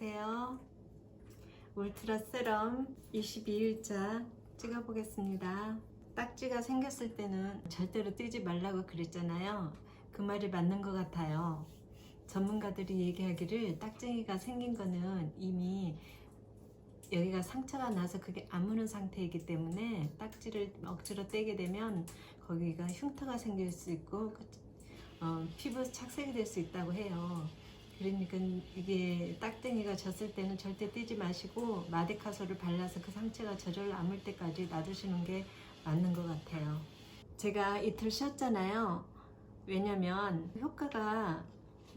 안녕하세요. 울트라 세럼 22일차 찍어보겠습니다. 딱지가 생겼을 때는 절대로 떼지 말라고 그랬잖아요. 그 말이 맞는 것 같아요. 전문가들이 얘기하기를 딱쟁이가 생긴 거는 이미 여기가 상처가 나서 그게 아무는 상태이기 때문에 딱지를 억지로 떼게 되면 거기가 흉터가 생길 수 있고 어, 피부 착색이 될 수 있다고 해요. 그러니까 이게 딱땡이가 졌을 때는 절대 떼지 마시고 마데카소를 발라서 그 상처가 저절로 아물 때까지 놔두시는 게 맞는 것 같아요. 제가 이틀 쉬었잖아요. 왜냐면 효과가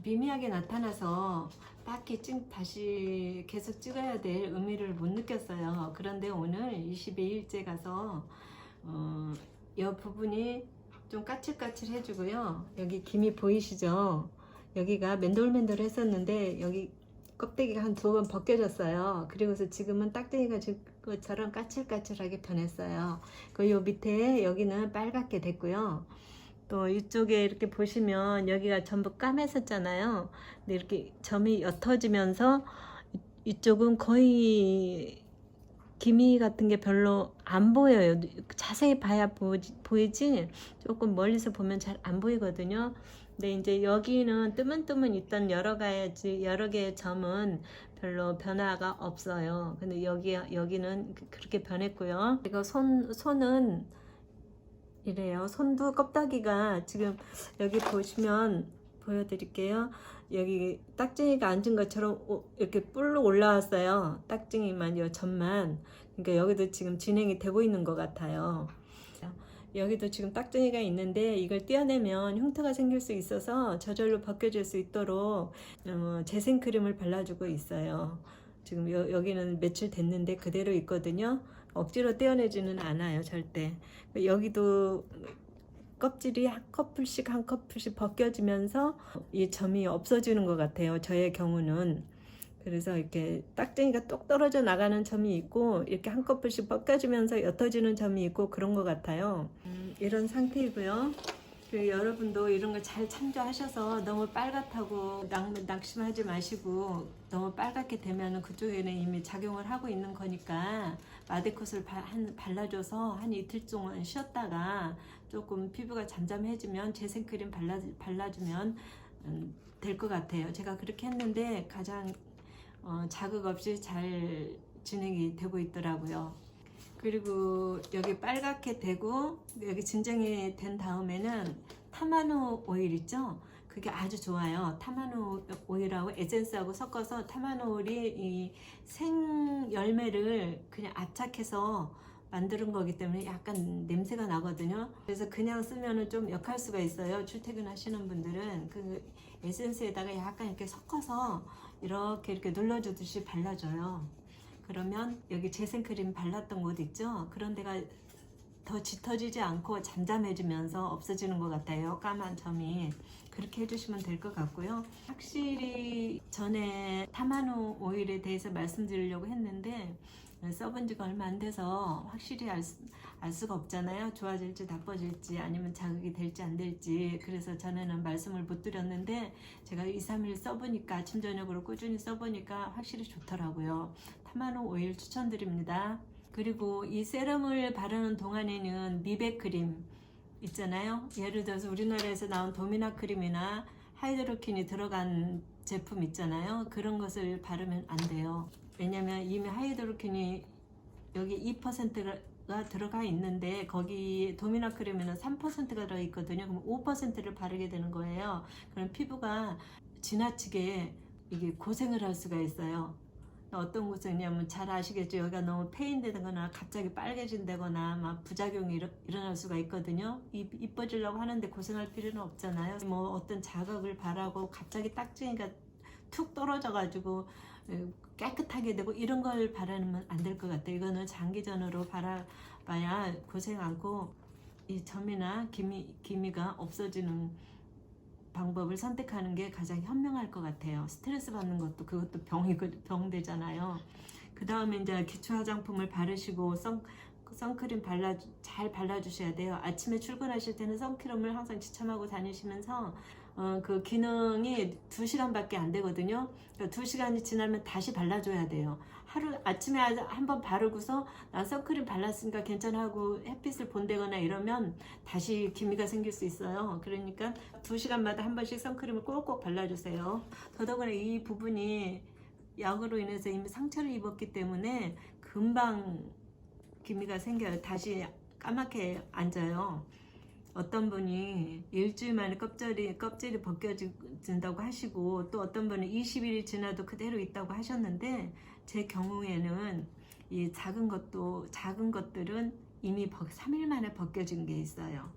미미하게 나타나서 딱히 찍, 다시 계속 찍어야 될 의미를 못 느꼈어요. 그런데 오늘 22일째 가서 어, 이 부분이 좀 까칠까칠 해주고요. 여기 김이 보이시죠? 여기가 맨돌맨돌 했었는데 여기 껍데기가 한 두 번 벗겨졌어요. 그리고서 지금은 딱쟁이가 진 것처럼 까칠까칠하게 변했어요. 그요 밑에 여기는 빨갛게 됐고요. 또 이쪽에 이렇게 보시면 여기가 전부 까맸었잖아요. 근데 이렇게 점이 옅어지면서 이쪽은 거의 기미 같은 게 별로 안 보여요. 자세히 봐야 보이지, 보이지 조금 멀리서 보면 잘 안 보이거든요. 근데 이제 여기는 뜨문뜨문 있던 여러 가지 여러 개의 점은 별로 변화가 없어요. 근데 여기 여기는 그렇게 변했고요. 그리고 손 손은 이래요. 손도 껍데기가 지금 여기 보시면 보여드릴게요. 여기 딱쟁이가 앉은 것처럼 이렇게 뿔로 올라왔어요. 딱쟁이만 요 점만. 그러니까 여기도 지금 진행이 되고 있는 것 같아요. 여기도 지금 딱쟁이가 있는데 이걸 떼어내면 흉터가 생길 수 있어서 저절로 벗겨질 수 있도록 어, 재생크림을 발라주고 있어요. 지금 여, 여기는 며칠 됐는데 그대로 있거든요. 억지로 떼어내지는 않아요, 절대. 여기도 껍질이 한 커플씩 한 커플씩 벗겨지면서 이 점이 없어지는 것 같아요. 저의 경우는. 그래서 이렇게 딱쟁이가 똑 떨어져 나가는 점이 있고 이렇게 한 커플씩 벗겨지면서 옅어지는 점이 있고 그런 것 같아요. 음, 이런 상태이고요. 그 여러분도 이런 걸 잘 참조하셔서 너무 빨갛다고 낙, 낙심하지 마시고 너무 빨갛게 되면 그쪽에는 이미 작용을 하고 있는 거니까 마데컷을 바, 한, 발라줘서 한 이틀 동안 쉬었다가 조금 피부가 잠잠해지면 재생크림 발라, 발라주면 음, 될것 같아요. 제가 그렇게 했는데 가장 어, 자극 없이 잘 진행이 되고 있더라고요. 그리고 여기 빨갛게 되고 여기 진정이 된 다음에는 타마노 오일 있죠? 그게 아주 좋아요. 타마노 오일하고 에센스하고 섞어서 타마노 오일이 이생 열매를 그냥 압착해서 만드는 거기 때문에 약간 냄새가 나거든요. 그래서 그냥 쓰면은 좀 역할 수가 있어요. 출퇴근 하시는 분들은 그 에센스에다가 약간 이렇게 섞어서 이렇게 이렇게 눌러주듯이 발라줘요. 그러면 여기 재생크림 발랐던 곳 있죠? 그런 데가 더 짙어지지 않고 잠잠해지면서 없어지는 것 같아요. 까만 점이. 그렇게 해주시면 될 것 같고요. 확실히 전에 타마노 오일에 대해서 말씀드리려고 했는데 써본 지가 얼마 안 돼서 확실히 알, 수, 알 수가 없잖아요. 좋아질지 나빠질지 아니면 자극이 될지 안 될지. 그래서 전에는 말씀을 못 드렸는데 제가 2, 3일 써보니까 아침 저녁으로 꾸준히 써보니까 확실히 좋더라고요. 타마노 오일 추천드립니다. 그리고 이 세럼을 바르는 동안에는 미백 크림 있잖아요. 예를 들어서 우리나라에서 나온 도미나 크림이나 하이드로킨이 들어간 제품 있잖아요. 그런 것을 바르면 안 돼요. 왜냐면 이미 하이드로킨이 여기 2%가 들어가 있는데 거기 도미나 크림에는 3%가 들어 있거든요. 그럼 5%를 바르게 되는 거예요. 그럼 피부가 지나치게 이게 고생을 할 수가 있어요. 어떤 고생이냐면 잘 아시겠죠. 여기가 너무 페인되거나 갑자기 빨개진다거나 막 부작용이 일어, 일어날 수가 있거든요. 이, 이뻐지려고 하는데 고생할 필요는 없잖아요. 뭐 어떤 자극을 바라고 갑자기 딱지니까 툭 떨어져 가지고 깨끗하게 되고 이런 걸 바라면 안 될 것 같아요. 이거는 장기전으로 바라봐야 고생 않고 이 점이나 기미, 기미가 없어지는 방법을 선택하는 게 가장 현명할 것 같아요. 스트레스 받는 것도 그것도 병이 병되잖아요. 그 다음에 이제 기초 화장품을 바르시고 선 선크림 발라 잘 발라주셔야 돼요. 아침에 출근하실 때는 선크림을 항상 지참하고 다니시면서 어, 그 기능이 2시간밖에 안 되거든요. 그러니까 2시간이 지나면 다시 발라줘야 돼요. 하루 아침에 한 번 바르고서 난 선크림 발랐으니까 괜찮하고 햇빛을 본다거나 이러면 다시 기미가 생길 수 있어요. 그러니까 2시간마다 한 번씩 선크림을 꼭꼭 발라주세요. 더더구나 이 부분이 약으로 인해서 이미 상처를 입었기 때문에 금방 기미가 생겨요. 다시 까맣게 앉아요. 어떤 분이 일주일 만에 껍질이 껍질이 벗겨진다고 하시고 또 어떤 분은 20일이 지나도 그대로 있다고 하셨는데 제 경우에는 이 작은 것도 작은 것들은 이미 3일 만에 벗겨진 게 있어요.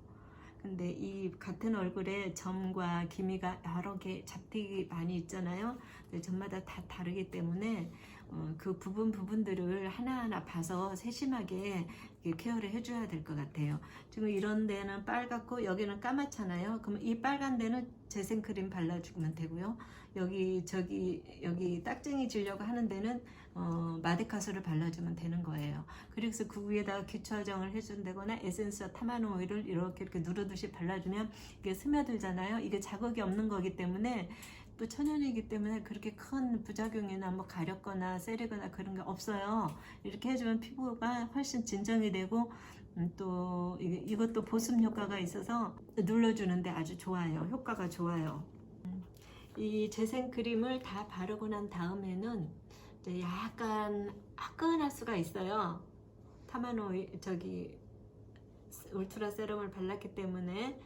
근데 이 같은 얼굴에 점과 기미가 여러 개 잡티기 많이 있잖아요. 근데 점마다 다 다르기 때문에 어, 그 부분 부분들을 하나하나 봐서 세심하게 케어를 해줘야 될 것 같아요. 지금 이런 데는 빨갛고 여기는 까맣잖아요. 그럼 이 빨간 데는 재생크림 발라주면 되고요. 여기 저기 여기 딱쟁이 지려고 하는 데는 어, 마데카소를 발라주면 되는 거예요. 그래서 그 위에다가 기초 화장을 해준다거나 에센스와 타마노 오일을 이렇게 이렇게 누르듯이 발라주면 이게 스며들잖아요. 이게 자극이 없는 거기 때문에 또 천연이기 때문에 그렇게 큰 부작용이나 뭐 가렵거나 세리거나 그런 게 없어요. 이렇게 해주면 피부가 훨씬 진정이 되고 음, 또 이- 이것도 보습 효과가 있어서 눌러주는데 아주 좋아요. 효과가 좋아요. 음, 이 재생 크림을 다 바르고 난 다음에는 약간 화끈할 수가 있어요. 타마노 저기 울트라 세럼을 발랐기 때문에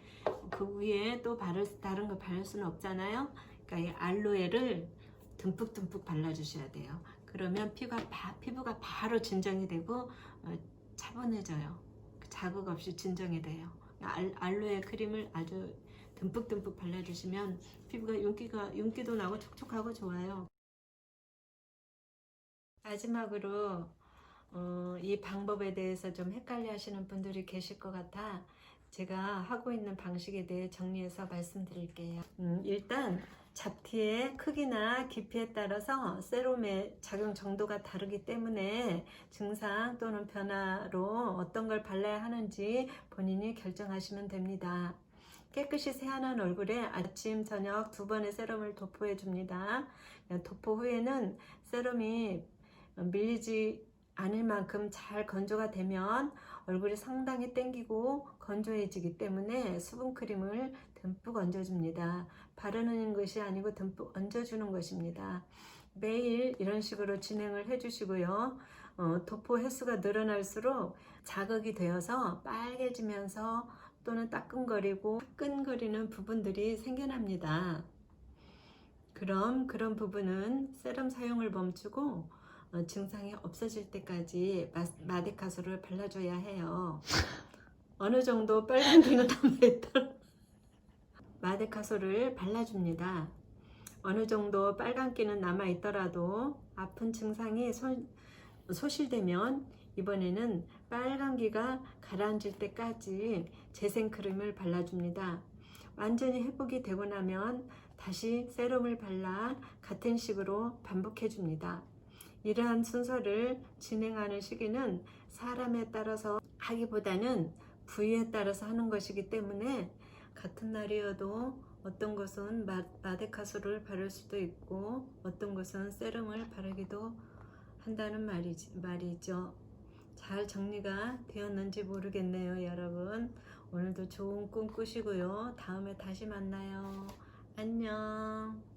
그 위에 또 바를 다른 거 바를 수는 없잖아요. 그러니까 이 알로에를 듬뿍듬뿍 발라주셔야 돼요. 그러면 피부가, 바, 피부가 바로 진정이 되고 어, 차분해져요. 자극 없이 진정이 돼요. 알, 알로에 크림을 아주 듬뿍듬뿍 발라주시면 피부가 윤기가 윤기도 나고 촉촉하고 좋아요. 마지막으로 어, 이 방법에 대해서 좀 헷갈려 하시는 분들이 계실 것 같아 제가 하고 있는 방식에 대해 정리해서 말씀드릴게요. 음, 일단 잡티의 크기나 깊이에 따라서 세럼의 작용 정도가 다르기 때문에 증상 또는 변화로 어떤 걸 발라야 하는지 본인이 결정하시면 됩니다. 깨끗이 세안한 얼굴에 아침, 저녁 두 번의 세럼을 도포해 줍니다. 도포 후에는 세럼이 밀리지 않을 만큼 잘 건조가 되면 얼굴이 상당히 땡기고 건조해지기 때문에 수분크림을 듬뿍 얹어줍니다. 바르는 것이 아니고 듬뿍 얹어주는 것입니다. 매일 이런 식으로 진행을 해주시고요. 어, 도포 횟수가 늘어날수록 자극이 되어서 빨개지면서 또는 따끔거리고 끈거리는 부분들이 생겨납니다. 그럼 그런 부분은 세럼 사용을 멈추고 어, 증상이 없어질 때까지 마, 마데카소를 발라줘야 해요. 어느 정도 빨간 기는 남아있더라. 마데카소를 발라줍니다. 어느 정도 빨간기는 남아 있더라도 아픈 증상이 소, 소실되면 이번에는 빨간기가 가라앉을 때까지 재생 크림을 발라줍니다. 완전히 회복이 되고 나면 다시 세럼을 발라 같은 식으로 반복해 줍니다. 이러한 순서를 진행하는 시기는 사람에 따라서 하기보다는 부위에 따라서 하는 것이기 때문에 같은 날이어도 어떤 것은 마, 마데카소를 바를 수도 있고 어떤 것은 세럼을 바르기도 한다는 말이지, 말이죠. 잘 정리가 되었는지 모르겠네요, 여러분. 오늘도 좋은 꿈 꾸시고요. 다음에 다시 만나요. 안녕.